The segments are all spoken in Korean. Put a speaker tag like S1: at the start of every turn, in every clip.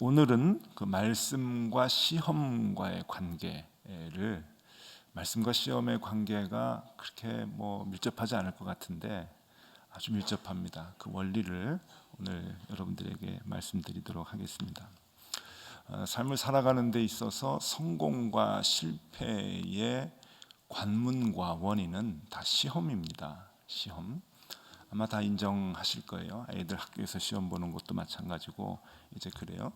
S1: 오늘은 그 말씀과 시험과의 관계를 말씀과 시험의 관계가 그렇게 뭐 밀접하지 않을 것 같은데 아주 밀접합니다. 그 원리를 오늘 여러분들에게 말씀드리도록 하겠습니다. 어, 삶을 살아가는 데 있어서 성공과 실패의 관문과 원인은 다 시험입니다. 시험. 아마 다 인정하실 거예요. 아이들 학교에서 시험 보는 것도 마찬가지고 이제 그래요.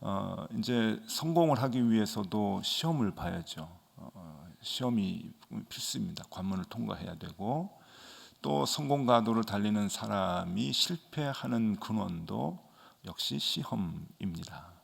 S1: 어, 이제 성공을 하기 위해서도 시험을 봐야죠. 어, 시험이 필수입니다. 관문을 통과해야 되고 또 성공 가도를 달리는 사람이 실패하는 근원도 역시 시험입니다.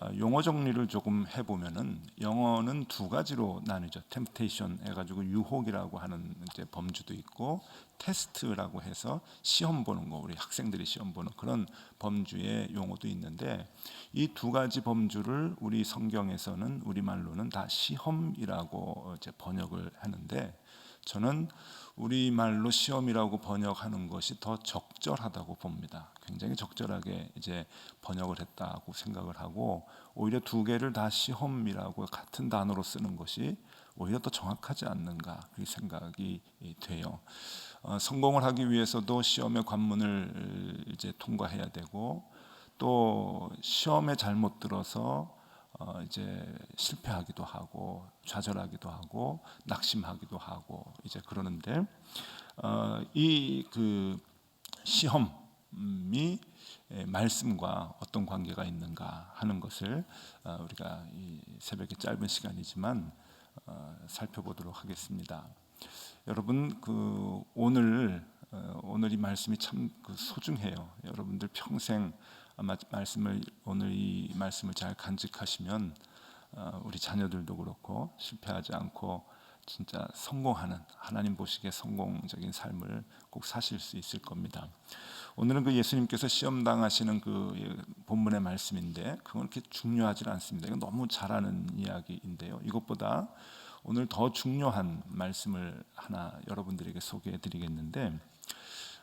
S1: 어, 용어 정리를 조금 해보면은 영어는 두 가지로 나뉘죠. temptation 해가지고 유혹이라고 하는 이제 범주도 있고 테스트라고 해서 시험 보는 거 우리 학생들이 시험 보는 그런 범주의 용어도 있는데 이 두 가지 범주를 우리 성경에서는 우리 말로는 다 시험이라고 이제 번역을 하는데 저는 우리 말로 시험이라고 번역하는 것이 더 적절하다고 봅니다. 굉장히 적절하게 이제 번역을 했다고 생각을 하고 오히려 두 개를 다 시험이라고 같은 단어로 쓰는 것이 오히려 더 정확하지 않는가 그 생각이 돼요. 어, 성공을 하기 위해서도 시험의 관문을 이제 통과해야 되고 또 시험에 잘못 들어서 어 이제 실패하기도 하고 좌절하기도 하고 낙심하기도 하고 이제 그러는데 어 이 그 시험이 말씀과 어떤 관계가 있는가 하는 것을 어 우리가 이 새벽에 짧은 시간이지만 어 살펴보도록 하겠습니다. 여러분 그 오늘 어 오늘 이 말씀이 참그 소중해요. 여러분들 평생 아마 말씀을 오늘 이 말씀을 잘 간직하시면 어, 우리 자녀들도 그렇고 실패하지 않고 진짜 성공하는 하나님 보시기에 성공적인 삶을 꼭 사실 수 있을 겁니다. 오늘은 그 예수님께서 시험 당하시는 그 예, 본문의 말씀인데 그건 그렇게 중요하지 않습니다. 이건 너무 잘하는 이야기인데요. 이것보다 오늘 더 중요한 말씀을 하나 여러분들에게 소개해 드리겠는데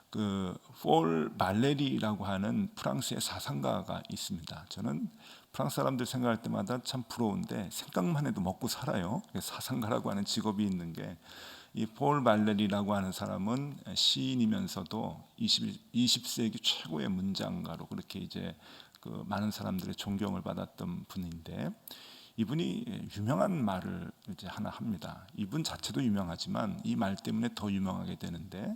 S1: 그폴 말레리라고 하는 프랑스의 사상가가 있습니다. 저는 프랑스 사람들 생각할 때마다 참 부러운데 생각만 해도 먹고 살아요. 사상가라고 하는 직업이 있는 게 이폴 말레리라고 하는 사람은 시인이면서도 20, 20세기 최고의 문장가로 그렇게 이제 그 많은 사람들의 존경을 받았던 분인데 이분이 유명한 말을 이제 하나 합니다. 이분 자체도 유명하지만 이 말 때문에 더 유명하게 되는데 어,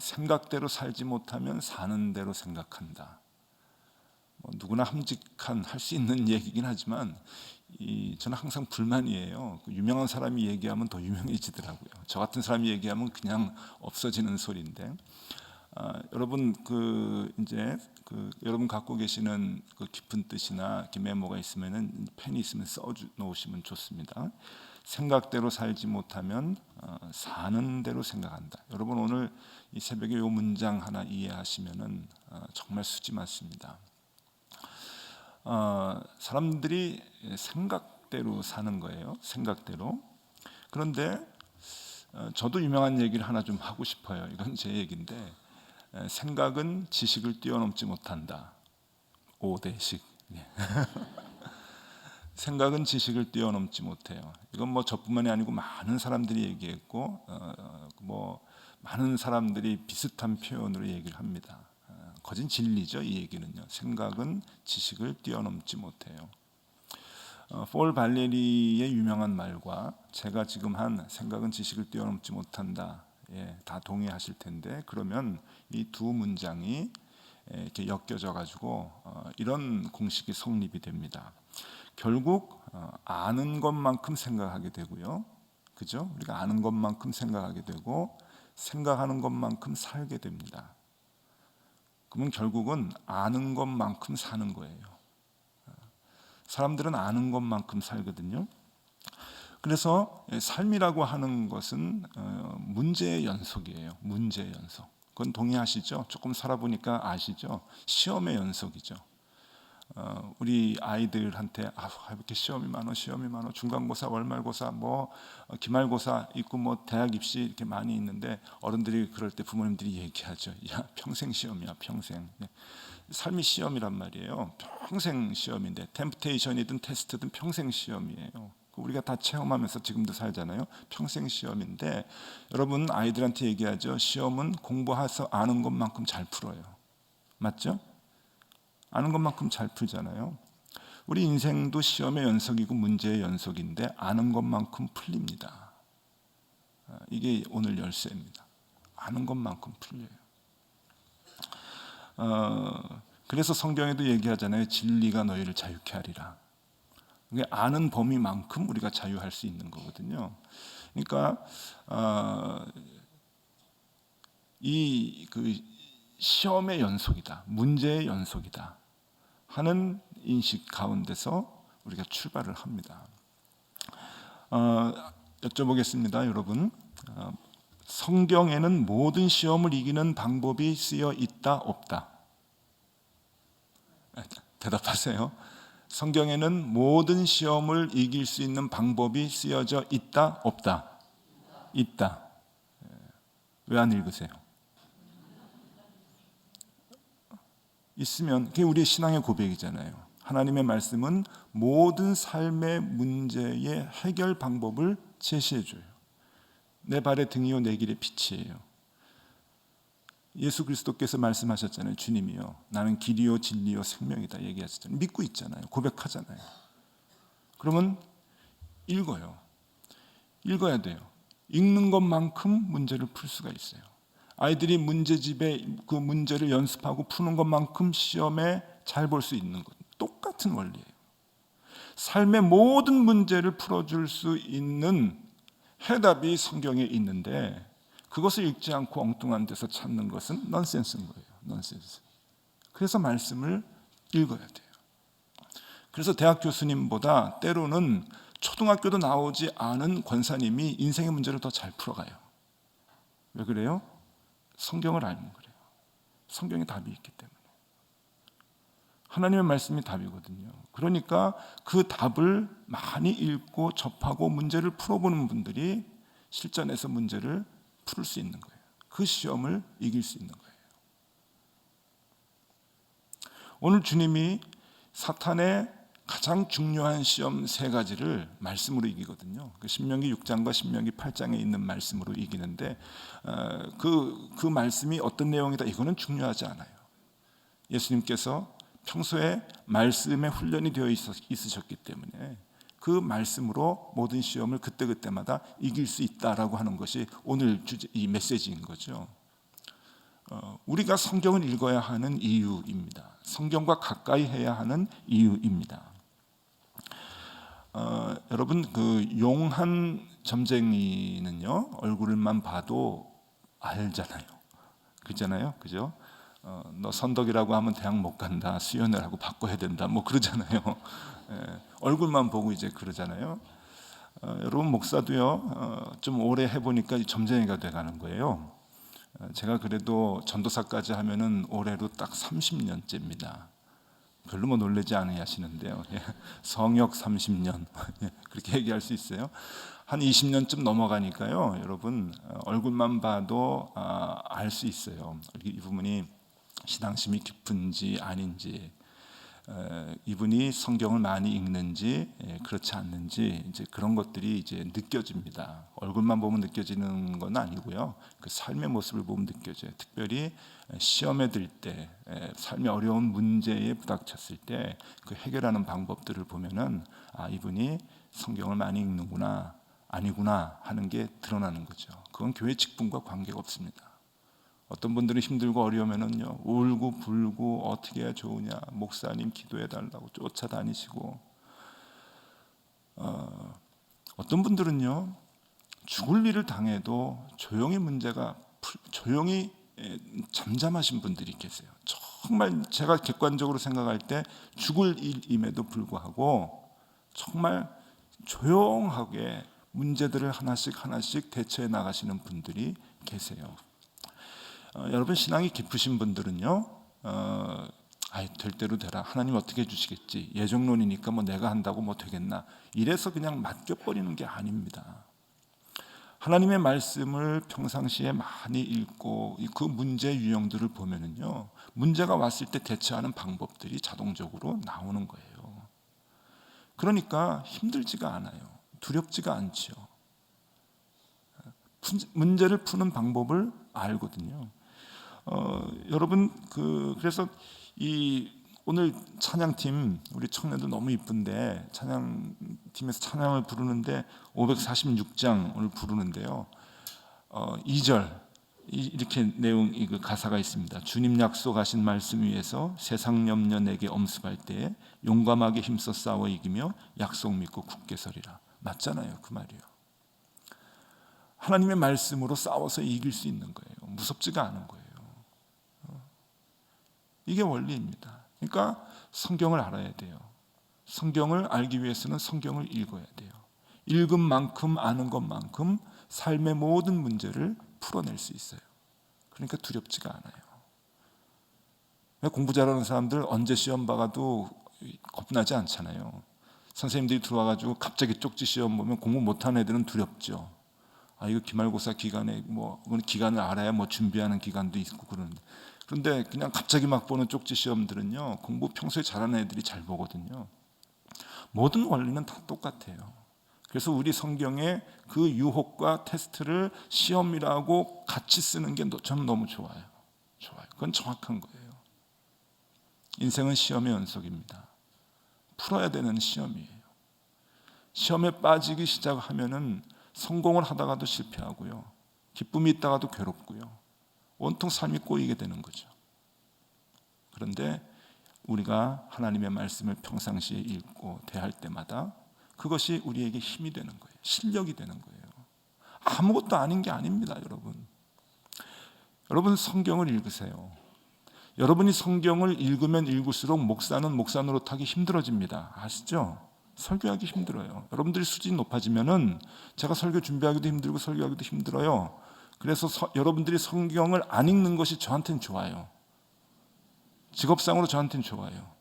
S1: 생각대로 살지 못하면 사는 대로 생각한다. 뭐 누구나 함직한 할 수 있는 얘기긴 하지만 이, 저는 항상 불만이에요. 그 유명한 사람이 얘기하면 더 유명해지더라고요. 저 같은 사람이 얘기하면 그냥 없어지는 소리인데 어, 여러분 그 이제 그 여러분 갖고 계시는 그 깊은 뜻이나 메모가 있으면은 펜이 있으면 써 놓으시면 좋습니다. 생각대로 살지 못하면 어, 사는 대로 생각한다. 여러분 오늘 이 새벽에 이 문장 하나 이해하시면은 어, 정말 수지 많습니다. 어, 사람들이 생각대로 사는 거예요. 생각대로. 그런데 저도 유명한 얘기를 하나 좀 하고 싶어요. 이건 제 얘기인데 생각은 지식을 뛰어넘지 못한다. 오대식. 예. 생각은 지식을 뛰어넘지 못해요. 이건 뭐 저뿐만이 아니고 많은 사람들이 얘기했고 어, 뭐 많은 사람들이 비슷한 표현으로 얘기를 합니다. 어, 거진 진리죠 이 얘기는요. 생각은 지식을 뛰어넘지 못해요. 어, 폴 발레리의 유명한 말과 제가 지금 한 생각은 지식을 뛰어넘지 못한다. 예, 다 동의하실 텐데 그러면 이 두 문장이 이렇게 엮여져 가지고 어, 이런 공식이 성립이 됩니다. 결국 어, 아는 것만큼 생각하게 되고요. 그죠? 우리가 아는 것만큼 생각하게 되고 생각하는 것만큼 살게 됩니다. 그러면 결국은 아는 것만큼 사는 거예요. 사람들은 아는 것만큼 살거든요. 그래서 삶이라고 하는 것은 어, 문제의 연속이에요. 문제의 연속. 그건 동의하시죠? 조금 살아보니까 아시죠? 시험의 연속이죠. 어, 우리 아이들한테 아, 이렇게 시험이 많어, 시험이 많어, 중간고사, 월말고사, 뭐 어, 기말고사 있고 뭐 대학 입시 이렇게 많이 있는데 어른들이 그럴 때 부모님들이 얘기하죠. 야 평생 시험이야, 평생. 네. 삶이 시험이란 말이에요. 평생 시험인데 템프테이션이든 테스트든 평생 시험이에요. 우리가 다 체험하면서 지금도 살잖아요. 평생 시험인데 여러분 아이들한테 얘기하죠. 시험은 공부해서 아는 것만큼 잘 풀어요. 맞죠? 아는 것만큼 잘 풀잖아요. 우리 인생도 시험의 연속이고 문제의 연속인데 아는 것만큼 풀립니다. 아, 이게 오늘 열쇠입니다. 아는 것만큼 풀려요. 어, 그래서 성경에도 얘기하잖아요. 진리가 너희를 자유케 하리라. 이게 아는 범위만큼 우리가 자유할 수 있는 거거든요. 그러니까 어, 이그 시험의 연속이다, 문제의 연속이다 하는 인식 가운데서 우리가 출발을 합니다. 어, 여쭤보겠습니다, 여러분. 어, 성경에는 모든 시험을 이기는 방법이 쓰여 있다 없다. 대답하세요. 성경에는 모든 시험을 이길 수 있는 방법이 쓰여져 있다 없다. 있다. 왜 안 읽으세요? 있으면 그게 우리의 신앙의 고백이잖아요. 하나님의 말씀은 모든 삶의 문제의 해결 방법을 제시해 줘요. 내 발의 등이요 내 길의 빛이에요. 예수 그리스도께서 말씀하셨잖아요. 주님이요. 나는 길이요 진리요 생명이다 얘기하셨잖아요. 믿고 있잖아요. 고백하잖아요. 그러면 읽어요. 읽어야 돼요. 읽는 것만큼 문제를 풀 수가 있어요. 아이들이 문제집에 그 문제를 연습하고 푸는 것만큼 시험에 잘 볼 수 있는 것 똑같은 원리예요. 삶의 모든 문제를 풀어줄 수 있는 해답이 성경에 있는데 그것을 읽지 않고 엉뚱한 데서 찾는 것은 넌센스인 거예요. 넌센스. 그래서 말씀을 읽어야 돼요. 그래서 대학 교수님보다 때로는 초등학교도 나오지 않은 권사님이 인생의 문제를 더 잘 풀어가요. 왜 그래요? 성경을 알면 그래요. 성경에 답이 있기 때문에. 하나님의 말씀이 답이거든요. 그러니까 그 답을 많이 읽고 접하고 문제를 풀어보는 분들이 실전에서 문제를 풀을 수 있는 거예요. 그 시험을 이길 수 있는 거예요. 오늘 주님이 사탄의 가장 중요한 시험 세 가지를 말씀으로 이기거든요. 그 신명기 6장과 신명기 8장에 있는 말씀으로 이기는데 그그 그 말씀이 어떤 내용이다 이거는 중요하지 않아요. 예수님께서 평소에 말씀에 훈련이 되어 있으셨기 때문에 그 말씀으로 모든 시험을 그때그때마다 이길 수 있다라고 하는 것이 오늘 주제, 이 메시지인 거죠. 어, 우리가 성경을 읽어야 하는 이유입니다. 성경과 가까이 해야 하는 이유입니다. 어, 여러분 그 용한 점쟁이는요 얼굴만 봐도 알잖아요. 그잖아요, 그죠? 어, 너 선덕이라고 하면 대학 못 간다, 수연을 하고 바꿔야 된다, 뭐 그러잖아요. 예, 얼굴만 보고 이제 그러잖아요. 어, 여러분 목사도요 어, 좀 오래 해보니까 점쟁이가 돼가는 거예요. 어, 제가 그래도 전도사까지 하면은 올해로 딱 30년째입니다. 별로 뭐 놀라지 않으시는데요. 예, 성역 30년 예, 그렇게 얘기할 수 있어요. 한 20년쯤 넘어가니까요, 여러분 어, 얼굴만 봐도 아, 알수 있어요. 이 부분이 신앙심이 깊은지 아닌지 이분이 성경을 많이 읽는지 예, 그렇지 않는지 이제 그런 것들이 이제 느껴집니다. 얼굴만 보면 느껴지는 건 아니고요. 그 삶의 모습을 보면 느껴져요. 특별히 시험에 들 때, 삶의 어려운 문제에 부닥쳤을 때 그 해결하는 방법들을 보면은 아 이분이 성경을 많이 읽는구나 아니구나 하는 게 드러나는 거죠. 그건 교회 직분과 관계가 없습니다. 어떤 분들은 힘들고 어려우면은요 울고 불고 어떻게 해야 좋으냐 목사님 기도해 달라고 쫓아다니시고 어, 어떤 분들은요 죽을 일을 당해도 조용히 문제가 조용히 잠잠하신 분들이 계세요. 정말 제가 객관적으로 생각할 때 죽을 일임에도 불구하고 정말 조용하게 문제들을 하나씩 하나씩 대처해 나가시는 분들이 계세요. 어, 여러분 신앙이 깊으신 분들은요. 어, 아이 될 대로 되라. 하나님 어떻게 해주시겠지. 예정론이니까 뭐 내가 한다고 뭐 되겠나. 이래서 그냥 맡겨버리는 게 아닙니다. 하나님의 말씀을 평상시에 많이 읽고 그 문제 유형들을 보면은요 문제가 왔을 때 대처하는 방법들이 자동적으로 나오는 거예요. 그러니까 힘들지가 않아요. 두렵지가 않죠. 문제를 푸는 방법을 알거든요. 어, 여러분 그 그래서 이 오늘 찬양팀 우리 청년들 너무 이쁜데 찬양팀에서 찬양을 부르는데 546장을 부르는데요. 어, 2절 이렇게 내용 그 가사가 있습니다. 주님 약속하신 말씀 위에서 세상 염려 내게 엄습할 때에 용감하게 힘써 싸워 이기며 약속 믿고 굳게 서리라. 맞잖아요, 그 말이요. 하나님의 말씀으로 싸워서 이길 수 있는 거예요. 무섭지가 않은 거예요. 어. 이게 원리입니다. 그러니까 성경을 알아야 돼요. 성경을 알기 위해서는 성경을 읽어야 돼요. 읽은 만큼 아는 것만큼 삶의 모든 문제를 풀어낼 수 있어요. 그러니까 두렵지가 않아요. 공부 잘하는 사람들 언제 시험 봐가도 겁나지 않잖아요. 선생님들이 들어와가지고 갑자기 쪽지 시험 보면 공부 못하는 애들은 두렵죠. 아 이거 기말고사 기간에 뭐 기간을 알아야 뭐 준비하는 기간도 있고 그러는데 그런데 그냥 갑자기 막 보는 쪽지 시험들은요 공부 평소에 잘하는 애들이 잘 보거든요. 모든 원리는 다 똑같아요. 그래서 우리 성경에 그 유혹과 테스트를 시험이라고 같이 쓰는 게 저는 너무 좋아요. 좋아요. 그건 정확한 거예요. 인생은 시험의 연속입니다. 풀어야 되는 시험이에요. 시험에 빠지기 시작하면은 성공을 하다가도 실패하고요. 기쁨이 있다가도 괴롭고요. 온통 삶이 꼬이게 되는 거죠. 그런데 우리가 하나님의 말씀을 평상시에 읽고 대할 때마다 그것이 우리에게 힘이 되는 거예요. 실력이 되는 거예요. 아무것도 아닌 게 아닙니다, 여러분. 여러분 성경을 읽으세요. 여러분이 성경을 읽으면 읽을수록 목사는 목사 노릇하기 힘들어집니다. 아시죠? 설교하기 힘들어요. 여러분들이 수준이 높아지면은 제가 설교 준비하기도 힘들고 설교하기도 힘들어요. 그래서 서, 여러분들이 성경을 안 읽는 것이 저한테는 좋아요. 직업상으로 저한테는 좋아요.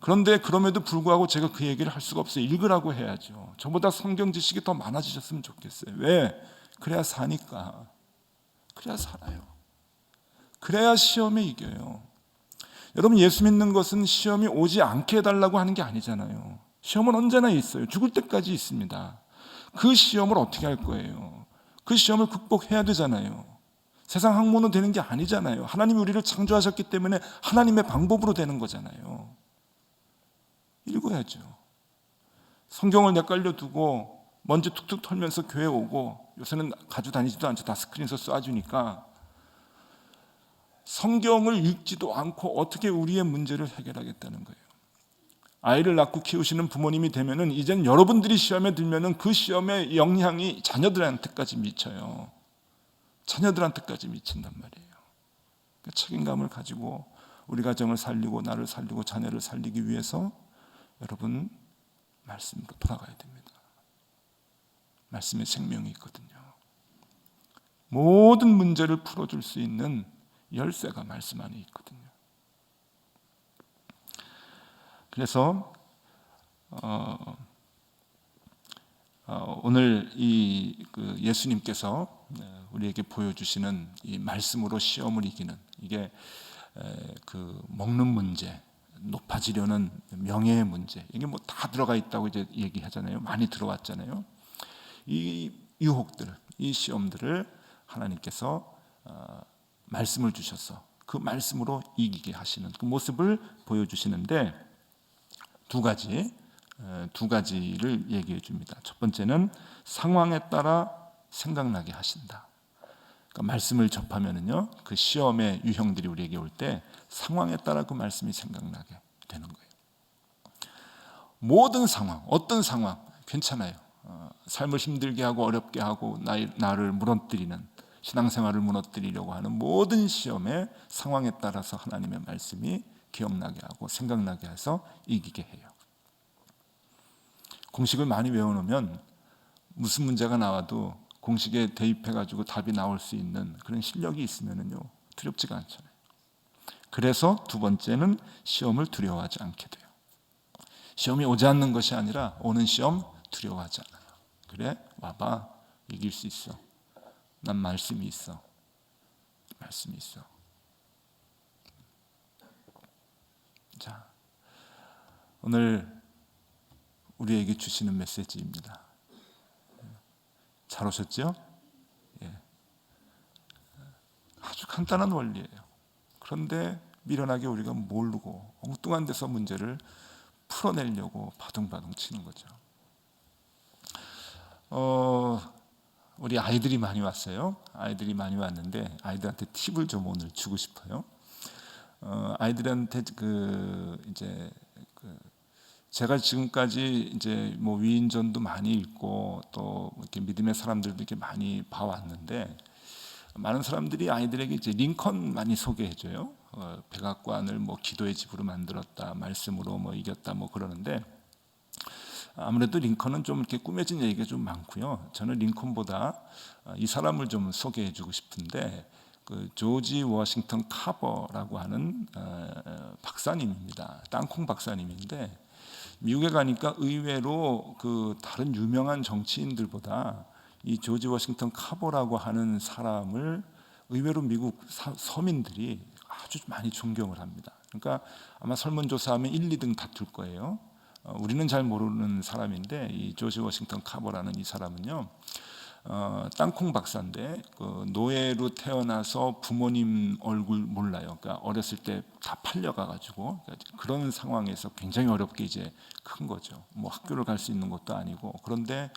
S1: 그런데 그럼에도 불구하고 제가 그 얘기를 할 수가 없어요. 읽으라고 해야죠. 저보다 성경 지식이 더 많아지셨으면 좋겠어요. 왜? 그래야 사니까. 그래야 살아요. 그래야 시험에 이겨요. 여러분 예수 믿는 것은 시험이 오지 않게 해달라고 하는 게 아니잖아요. 시험은 언제나 있어요. 죽을 때까지 있습니다. 그 시험을 어떻게 할 거예요? 그 시험을 극복해야 되잖아요. 세상 학문은 되는 게 아니잖아요. 하나님이 우리를 창조하셨기 때문에 하나님의 방법으로 되는 거잖아요. 읽어야죠. 성경을 내깔려 두고 먼지 툭툭 털면서 교회 오고 요새는 가지고 다니지도 않죠. 다 스크린에서 쏴주니까 성경을 읽지도 않고 어떻게 우리의 문제를 해결하겠다는 거예요. 아이를 낳고 키우시는 부모님이 되면은 이젠 여러분들이 시험에 들면은 그 시험의 영향이 자녀들한테까지 미쳐요. 자녀들한테까지 미친단 말이에요. 그 책임감을 가지고 우리 가정을 살리고 나를 살리고 자녀를 살리기 위해서 여러분 말씀으로 돌아가야 됩니다. 말씀에 생명이 있거든요. 모든 문제를 풀어줄 수 있는 열쇠가 말씀 안에 있거든요. 그래서 어, 어, 오늘 이 그 예수님께서 우리에게 보여주시는 이 말씀으로 시험을 이기는 이게 에, 그 먹는 문제, 높아지려는 명예의 문제 이게 뭐 다 들어가 있다고 이제 얘기하잖아요. 많이 들어왔잖아요. 이 유혹들, 이 시험들을 하나님께서 어, 말씀을 주셔서 그 말씀으로 이기게 하시는 그 모습을 보여주시는데 두 가지 두 가지를 얘기해 줍니다. 첫 번째는 상황에 따라 생각나게 하신다. 그러니까 말씀을 접하면은요, 그 시험의 유형들이 우리에게 올 때 상황에 따라 그 말씀이 생각나게 되는 거예요. 모든 상황, 어떤 상황 괜찮아요. 어, 삶을 힘들게 하고 어렵게 하고 나, 나를 무너뜨리는 신앙생활을 무너뜨리려고 하는 모든 시험의 상황에 따라서 하나님의 말씀이 기억나게 하고 생각나게 해서 이기게 해요. 공식을 많이 외워놓으면 무슨 문제가 나와도 공식에 대입해가지고 답이 나올 수 있는 그런 실력이 있으면요 두렵지가 않잖아요. 그래서 두 번째는 시험을 두려워하지 않게 돼요. 시험이 오지 않는 것이 아니라 오는 시험 두려워하지 않아요. 그래 와봐 이길 수 있어. 난 말씀이 있어. 말씀이 있어. 자, 오늘 우리에게 주시는 메시지입니다. 잘 오셨죠? 예. 아주 간단한 원리예요. 그런데 미련하게 우리가 모르고 엉뚱한 데서 문제를 풀어내려고 바둥바둥 치는 거죠. 어, 우리 아이들이 많이 왔어요. 아이들이 많이 왔는데 아이들한테 팁을 좀 오늘 주고 싶어요. 어, 아이들한테 그 이제 그 제가 지금까지 이제 뭐 위인전도 많이 읽고 또 이렇게 믿음의 사람들도 이렇게 많이 봐왔는데 많은 사람들이 아이들에게 이제 링컨 많이 소개해줘요. 어, 백악관을 뭐 기도의 집으로 만들었다, 말씀으로 뭐 이겼다, 뭐 그러는데 아무래도 링컨은 좀 이렇게 꾸며진 얘기가 좀 많고요. 저는 링컨보다 어, 이 사람을 좀 소개해주고 싶은데 그 조지 워싱턴 카버라고 하는 어, 박사님입니다. 땅콩 박사님인데 미국에 가니까 의외로 그 다른 유명한 정치인들보다 이 조지 워싱턴 카버라고 하는 사람을 의외로 미국 사, 서민들이 아주 많이 존경을 합니다. 그러니까 아마 설문조사하면 1, 2등 다툴 거예요. 어, 우리는 잘 모르는 사람인데 이 조지 워싱턴 카버라는 이 사람은요. 어, 땅콩 박사인데 그 노예로 태어나서 부모님 얼굴 몰라요. 그러니까 어렸을 때 다 팔려가 가지고 그러니까 그런 상황에서 굉장히 어렵게 이제 큰 거죠. 뭐 학교를 갈 수 있는 것도 아니고 그런데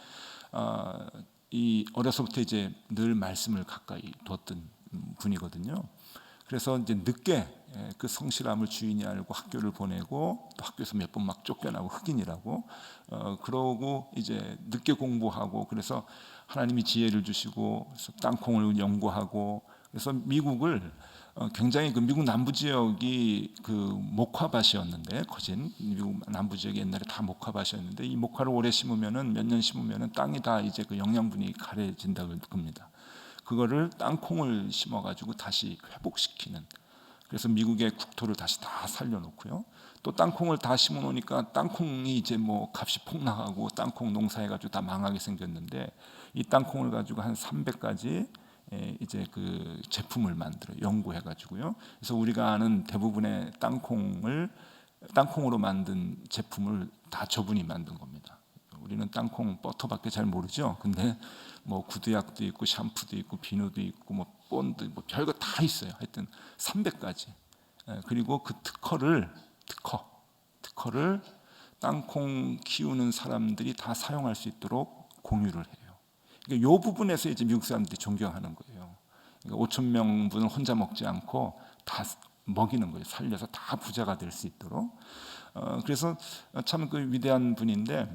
S1: 어, 이 어려서부터 이제 늘 말씀을 가까이 뒀던 분이거든요. 그래서 이제 늦게 예, 그 성실함을 주인이 알고 학교를 보내고 또 학교에서 몇 번 막 쫓겨나고 흑인이라고 어 그러고 이제 늦게 공부하고 그래서 하나님이 지혜를 주시고 땅콩을 연구하고 그래서 미국을 어 굉장히 그 미국 남부 지역이 그 목화밭이었는데 거진 미국 남부 지역이 옛날에 다 목화밭이었는데 이 목화를 오래 심으면은 몇 년 심으면은 땅이 다 이제 그 영양분이 가려진다고 합니다. 그거를 땅콩을 심어가지고 다시 회복시키는 그래서 미국의 국토를 다시 다 살려놓고요. 또 땅콩을 다 심어놓으니까 땅콩이 이제 뭐 값이 폭락하고 땅콩 농사해가지고 다 망하게 생겼는데 이 땅콩을 가지고 한 300가지 이제 그 제품을 만들어 연구해가지고요. 그래서 우리가 아는 대부분의 땅콩을 땅콩으로 만든 제품을 다 저분이 만든 겁니다. 우리는 땅콩 버터밖에 잘 모르죠. 근데 뭐 구두약도 있고 샴푸도 있고 비누도 있고 뭐 본드 뭐 별거 다 있어요. 하여튼 300가지. 그리고 그 특허를 특허 특허를 땅콩 키우는 사람들이 다 사용할 수 있도록 공유를 해요. 그러니까 이 부분에서 이제 미국 사람들이 존경하는 거예요. 그러니까 5천 명분을 혼자 먹지 않고 다 먹이는 거예요. 살려서 다 부자가 될 수 있도록. 어, 그래서 참 그 위대한 분인데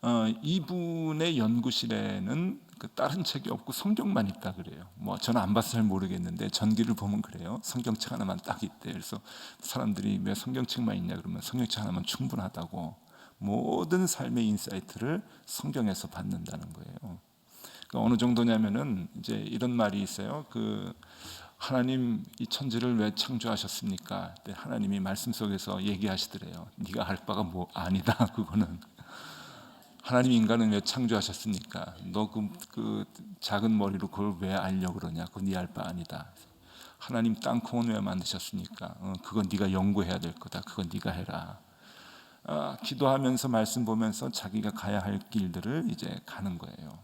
S1: 어, 이분의 연구실에는 그 다른 책이 없고 성경만 있다 그래요. 뭐 저는 안 봐서 잘 모르겠는데 전기를 보면 그래요. 성경책 하나만 딱 있대. 그래서 사람들이 왜 성경책만 있냐 그러면 성경책 하나만 충분하다고 모든 삶의 인사이트를 성경에서 받는다는 거예요. 그러니까 어느 정도냐면은 이제 이런 말이 있어요. 그 하나님 이 천지를 왜 창조하셨습니까? 하나님이 말씀 속에서 얘기하시더래요. 네가 할 바가 뭐 아니다. 그거는 하나님 인간은 왜 창조하셨습니까? 너그 그 작은 머리로 그걸 왜 알려 그러냐? 그건 네알 바 아니다. 하나님 땅콩은 왜 만드셨습니까? 어, 그건 네가 연구해야 될 거다. 그건 네가 해라. 아, 기도하면서 말씀 보면서 자기가 가야 할 길들을 이제 가는 거예요.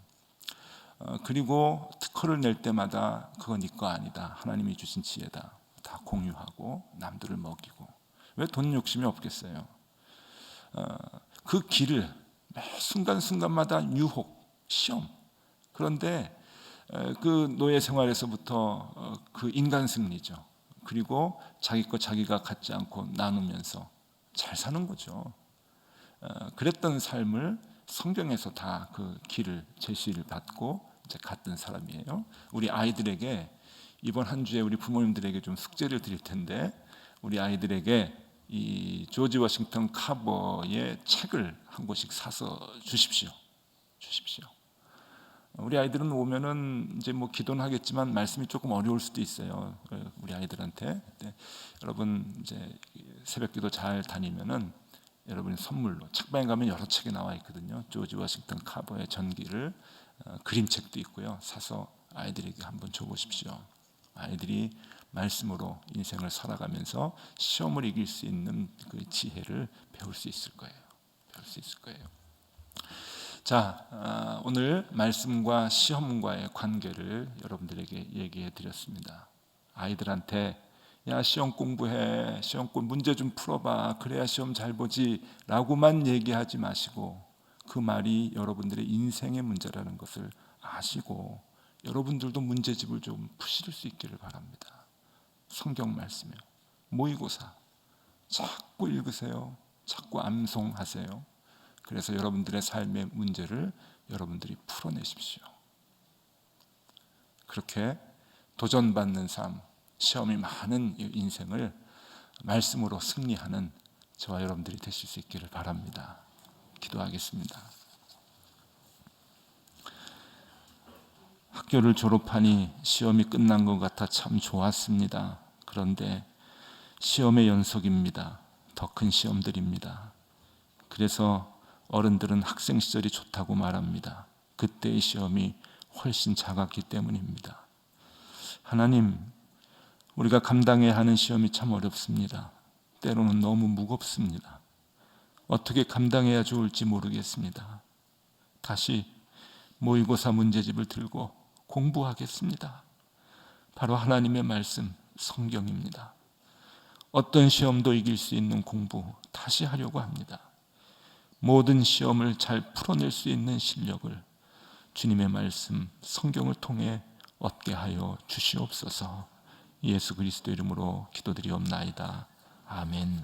S1: 어, 그리고 특허를 낼 때마다 그건 네 거 아니다. 하나님이 주신 지혜다. 다 공유하고 남들을 먹이고 왜 돈 욕심이 없겠어요? 어, 그 길을 매 순간순간마다 유혹, 시험. 그런데 그 노예 생활에서부터 어, 그 인간 승리죠. 그리고 자기 거 자기가 갖지 않고 나누면서 잘 사는 거죠. 어, 그랬던 삶을 성경에서 다 그 길을 제시를 받고 이제 갔던 사람이에요. 우리 아이들에게 이번 한 주에 우리 부모님들에게 좀 숙제를 드릴 텐데 우리 아이들에게 이 조지 워싱턴 카버의 책을 한 권씩 사서 주십시오. 주십시오. 우리 아이들은 오면은 이제 뭐 기도는 하겠지만 말씀이 조금 어려울 수도 있어요. 우리 아이들한테. 네. 여러분 이제 새벽기도 잘 다니면은 여러분이 선물로 책방에 가면 여러 책이 나와 있거든요. 조지 워싱턴 카버의 전기를 어, 그림책도 있고요. 사서 아이들에게 한번 줘보십시오. 아이들이 말씀으로 인생을 살아가면서 시험을 이길 수 있는 그 지혜를 배울 수 있을 거예요. 배울 수 있을 거예요. 자, 아, 오늘 말씀과 시험과의 관계를 여러분들에게 얘기해 드렸습니다. 아이들한테 야 시험 공부해, 시험권 문제 좀 풀어봐, 그래야 시험 잘 보지라고만 얘기하지 마시고 그 말이 여러분들의 인생의 문제라는 것을 아시고 여러분들도 문제집을 좀 푸실 수 있기를 바랍니다. 성경 말씀이요. 모의고사 자꾸 읽으세요. 자꾸 암송하세요. 그래서 여러분들의 삶의 문제를 여러분들이 풀어내십시오. 그렇게 도전받는 삶, 시험이 많은 이 인생을 말씀으로 승리하는 저와 여러분들이 되실 수 있기를 바랍니다. 기도하겠습니다. 학교를 졸업하니 시험이 끝난 것 같아 참 좋았습니다. 그런데 시험의 연속입니다. 더 큰 시험들입니다. 그래서 어른들은 학생 시절이 좋다고 말합니다. 그때의 시험이 훨씬 작았기 때문입니다. 하나님, 우리가 감당해야 하는 시험이 참 어렵습니다. 때로는 너무 무겁습니다. 어떻게 감당해야 좋을지 모르겠습니다. 다시 모의고사 문제집을 들고 공부하겠습니다. 바로 하나님의 말씀, 성경입니다. 어떤 시험도 이길 수 있는 공부 다시 하려고 합니다. 모든 시험을 잘 풀어낼 수 있는 실력을 주님의 말씀, 성경을 통해 얻게 하여 주시옵소서 예수 그리스도 이름으로 기도드리옵나이다. 아멘.